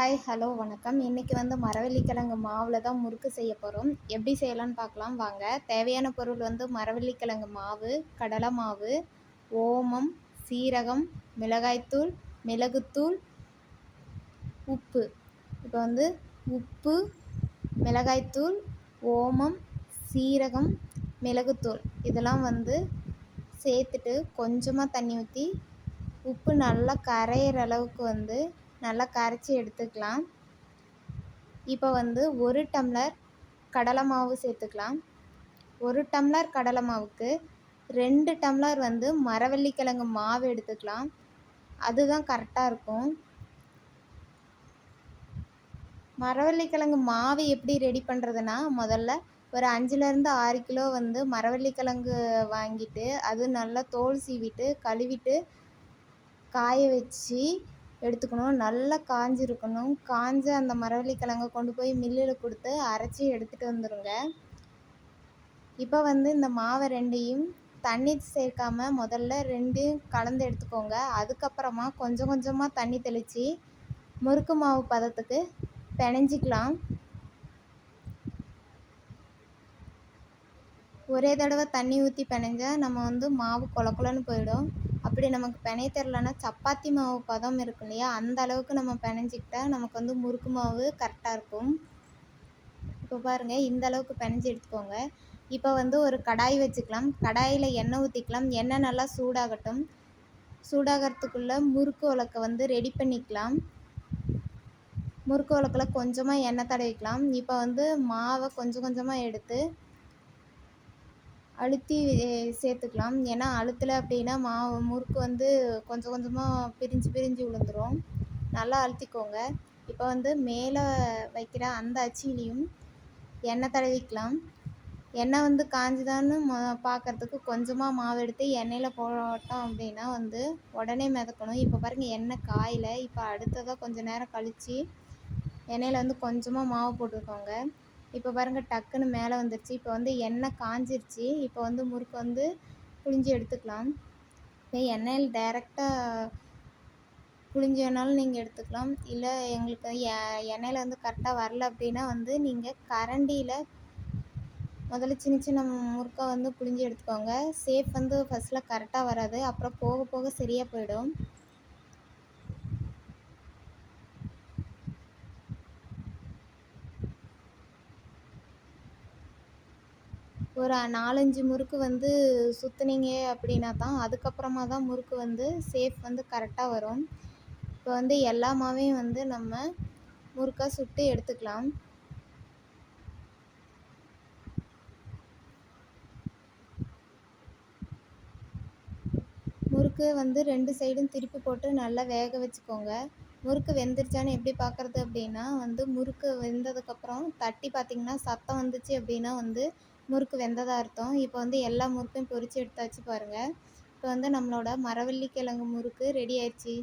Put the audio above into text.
Hi hello வணக்கம். இன்றைக்கி வந்து மரவள்ளிக்கிழங்கு மாவில் தான் முறுக்கு செய்ய போகிறோம் எப்படி செய்யலான்னு பார்க்கலாம். வாங்க. தேவையான பொருள் வந்து மரவள்ளிக்கிழங்கு மாவு கடலை மாவு ஓமம் சீரகம் மிளகாய்த்தூள் மிளகுத்தூள் உப்பு. இப்போ வந்து உப்பு மிளகாய்த்தூள் ஓமம் சீரகம் மிளகுத்தூள் இதெல்லாம் வந்து சேர்த்துட்டு கொஞ்சமாக தண்ணி ஊற்றி உப்பு நல்லா கரையிற அளவுக்கு வந்து நல்லா கரைச்சி எடுத்துக்கலாம். இப்போ வந்து ஒரு டம்ளர் கடலை மாவு சேர்த்துக்கலாம். ஒரு டம்ளர் கடலை மாவுக்கு ரெண்டு டம்ளர் வந்து மரவள்ளிக்கிழங்கு மாவு எடுத்துக்கலாம். அதுதான் கரெக்டாக இருக்கும். மரவள்ளிக்கிழங்கு மாவு எப்படி ரெடி பண்ணுறதுனா முதல்ல ஒரு அஞ்சுலேருந்து ஆறு கிலோ வந்து மரவள்ளிக்கிழங்கு வாங்கிட்டு அது நல்லா தோல் சீவிட்டு கழுவிட்டு காய வச்சு எடுத்துக்கணும். நல்லா காஞ்சிருக்கணும். காஞ்ச அந்த மரவள்ளிக்கிழங்க கொண்டு போய் மில்லில் கொடுத்து அரைச்சி எடுத்துகிட்டு வந்துடுங்க இப்போ வந்து இந்த மாவை ரெண்டையும் தண்ணி சேர்க்காம முதல்ல ரெண்டையும் கலந்து எடுத்துக்கோங்க. அதுக்கப்புறமா கொஞ்சம் கொஞ்சமாக தண்ணி தெளித்து முறுக்கு மாவு பதத்துக்கு பிணைஞ்சிக்கலாம். ஒரே தடவை தண்ணி ஊற்றி பினஞ்சால் நம்ம வந்து மாவு கொல கொலன்னு போயிடும். அப்படி நமக்கு பிணைய தெரிலன்னா சப்பாத்தி மாவு பதம் இருக்கும் இல்லையா? அந்த அளவுக்கு நம்ம பிணைஞ்சிக்கிட்டா நமக்கு வந்து முறுக்கு மாவு கரெக்டாக இருக்கும். இப்போ பாருங்கள் இந்த அளவுக்கு பிணைஞ்சி எடுத்துக்கோங்க. இப்போ வந்து ஒரு கடாய் வச்சுக்கலாம். கடாயில் எண்ணெய் ஊற்றிக்கலாம் எண்ணெய் நல்லா சூடாகட்டும். சூடாகிறதுக்குள்ளே முறுக்கு உலக்கை வந்து ரெடி பண்ணிக்கலாம். முறுக்கு உலக்கில் கொஞ்சமாக எண்ணெய் தடவிக்கலாம். இப்போ வந்து மாவை கொஞ்சம் கொஞ்சமாக எடுத்து அழுத்தி சேர்த்துக்கலாம். ஏன்னா அழுத்தலை அப்படின்னா மாவு முறுக்கு வந்து கொஞ்சம் கொஞ்சமாக பிரிஞ்சு பிரிஞ்சு விழுந்துடும் நல்லா அழுத்திக்கோங்க. இப்போ வந்து மேலே வைக்கிற அந்த அச்சிலையும் எண்ணெய் தடவிக்கலாம். எண்ணெய் வந்து காஞ்சுதான்னு பார்க்குறதுக்கு கொஞ்சமாக மாவு எடுத்து எண்ணெயில் போட்டோம் அப்படின்னா வந்து உடனே மிதக்கணும். இப்போ பாருங்கள் எண்ணெய் காயலை. இப்போ அடுத்ததாக கொஞ்சம் நேரம் கழித்து எண்ணெயில் வந்து கொஞ்சமாக மாவு போட்டுக்கோங்க. இப்போ பாருங்கள் டக்குன்னு மேலே வந்துருச்சு. இப்போ வந்து எண்ணெய் காஞ்சிருச்சு. இப்போ வந்து முறுக்கு வந்து புழிஞ்சு எடுத்துக்கலாம். இப்போ எண்ணெயில் டைரெக்டாக புழிஞ்சு வேணாலும் நீங்கள் எடுத்துக்கலாம். இல்லை எங்களுக்கு எண்ணெயில் வந்து கரெக்டாக வரல அப்படின்னா வந்து நீங்கள் கரண்டியில் முதல்ல சின்ன சின்ன முறுக்கை வந்து புழிஞ்சு எடுத்துக்கோங்க. சேஃப் வந்து ஃபஸ்ட்டில் கரெக்டாக வராது. அப்புறம் போக போக சரியாக போயிடும். ஒரு நாலஞ்சு முறுக்கு வந்து சுற்றுனீங்க அப்படின்னா தான் அதுக்கப்புறமா தான் முறுக்கு வந்து சேஃப் வந்து கரெக்டாக வரும். இப்போ வந்து எல்லா மாவையும் வந்து நம்ம முறுக்காக சுட்டு எடுத்துக்கலாம். முறுக்கு வந்து ரெண்டு சைடும் திருப்பி போட்டு நல்லா வேக வச்சுக்கோங்க. முறுக்கு வெந்துருச்சான்னு எப்படி பார்க்குறது அப்படின்னா வந்து முறுக்கு வெந்ததுக்கப்புறம் தட்டி பார்த்திங்கன்னா சத்தம் வந்துச்சு அப்படின்னா வந்து முறுக்கு வெந்ததாக அர்த்தம். இப்போ வந்து எல்லா முறுக்கையும் பொரித்து எடுத்தாச்சு பாருங்கள் இப்போ வந்து நம்மளோட மரவள்ளி கிழங்கு முறுக்கு ரெடி ஆயிடுச்சு.